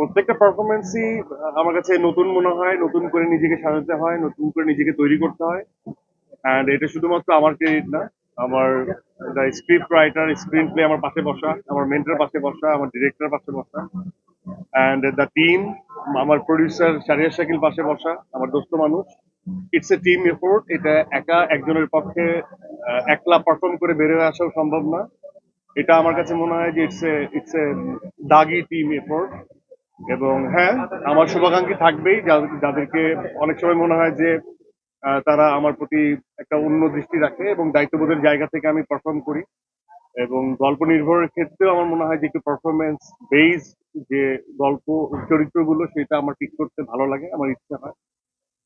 প্রত্যেকটা পারফরমেন্সই আমার কাছে নতুন মনে হয়, নতুন করে নিজেকে সাজাতে হয়, নতুন করে নিজেকে তৈরি করতে হয়। অ্যান্ড এটা শুধুমাত্র আমার ক্রেডিট না, আমার স্ক্রিপ্ট রাইটার স্ক্রিন প্লে আমার পাশে বসা, আমার মেন্টার পাশে বসা, আমার ডিরেক্টর পাশে বসা। অ্যান্ড দ্য টিম আমার প্রডিউসার সারিয়া শাকিল পাশে বসা, আমার দোস্ত মানুষ। ইটস এ টিম এফোর্ট এটা একা একজনের পক্ষে একলা পারফর্ম করে বেরোয় আসাও সম্ভব না। এটা আমার কাছে মনে হয় যে it's a it's a Dagi team effort এবং হ্যাঁ আমার শুভাকাঙ্ক্ষী থাকবেই যাদেরকে অনেক সময় মনে হয় যে তারা আমার প্রতি একটা অন্য দৃষ্টি রাখে এবং দায়িত্ববোধের জায়গা থেকে আমি পারফর্ম করি। এবং গল্প নির্ভরের ক্ষেত্রেও আমার মনে হয় যে, একটু পারফরমেন্স বেস যে গল্প, চরিত্রগুলো, সেটা আমার ঠিক করতে ভালো লাগে, আমার ইচ্ছা হয়।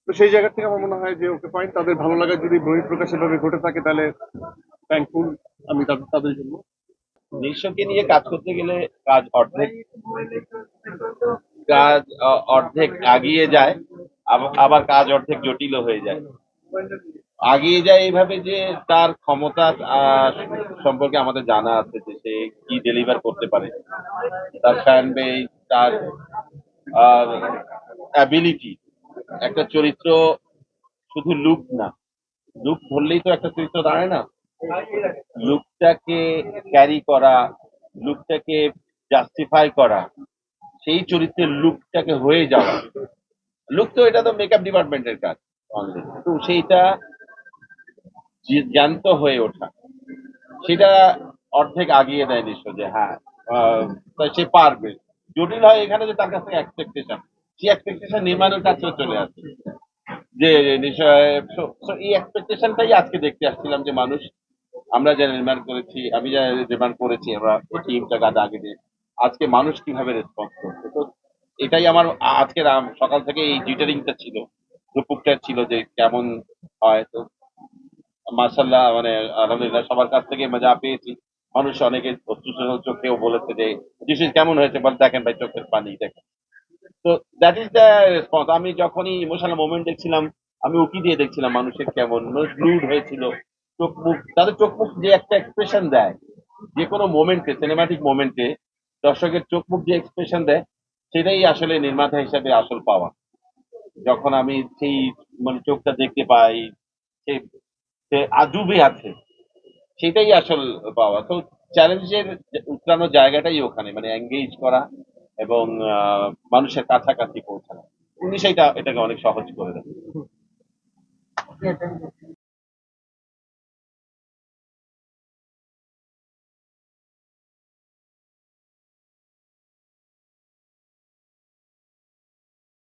তো সেই জায়গা থেকে আমার মনে হয় যে ওকে ফাইন তাদের ভালো লাগা যদি বহিঃপ্রকাশ এভাবে ঘটে থাকে, তাহলে থ্যাঙ্কফুল আমি তাদের তাদের জন্য। দৃশ্যকে নিয়ে কাজ করতে গেলে কাজ অর্ধেক কাজ অর্ধেক আগিয়ে যায় আবার কাজ অর্ধেক জটিল হয়ে যায়। আগিয়ে যায় এইভাবে যে তার ক্ষমতা সম্পর্কে আমাদের জানা আছে যে সে কি ডেলিভার করতে পারে। তার ফ্যান বেস তার অ্যাবিলিটি একটা চরিত্র শুধু লুক না। লুক ধরলেই তো একটা চরিত্র দাঁড়ায় না। লুকটাকে ক্যারি করা লুকটাকে জাস্টিফাই করা। সেই চরিত্রের লুকটাকে হয়ে যাওয়া। লুক তো এটা তো মেকআপ ডিপার্টমেন্টের কাজ। তো সেইটা জি- জ্যান্ত হয়ে ওঠা। সেটা অর্ধেক আগিয়ে দেয় নিশ্চয় যে হ্যাঁ সে পারবে। জটিল হয় এখানে যে তার কাছ থেকে এক্সপেকটেশন সেই এক্সপেকটেশন নির্মাণের কাছেও চলে আসে। যে নিশ্চয় এই এক্সপেকটেশনটাই আজকে দেখতে আসছিলাম যে মানুষ, আমরা যা নির্মাণ করেছি, আমি যা নির্মাণ করেছি, আমরা টিমটা গাদা আগে দিয়ে আজকে মানুষ কীভাবে রেসপন্স করছে? তো এটাই আমার আ- আজকের সকাল থেকে এই জিটারিংটা ছিল রূপুকটা ছিল যে কেমন হয়। তো মার্শাল্লাহ মানে আলহামদুলিল্লাহ সবার কাছ থেকে মজা পেয়েছি, মানুষ অনেকে চোখেও বলেছে যে জিনিস কেমন হয়েছে? বল, দেখেন ভাই, চোখের পানি, দেখেন। তো দ্যাট ইজ দ্য রেসপন্স আমি যখনই ইমোশনাল মোমেন্ট দেখছিলাম, আমি উকি দিয়ে দেখছিলাম মানুষের কেমন গ্লুড হয়েছিল, চোখ মুখ, তাদের চোখ মুখ যে একটা এক্সপ্রেশন দেয়, যে কোনো মোমেন্টে সিনেমাটিক মোমেন্টে দর্শকের চোখ মুখ যে এক্সপ্রেশন দেয়, সেটাই আসলে নির্মাতা হিসাবে আসল পাওয়া। যখন আমি সেই মানে চোখটা দেখতে পাই, সে আজুবে আছে, সেটাই আসল পাওয়া। তো চ্যালেঞ্জের উত্তরানোর জায়গাটাই ওখানে মানে এঙ্গেজ করা এবং মানুষের কাছাকাছি পৌঁছানো। উনি সেইটা এটাকে অনেক সহজ করে দেন।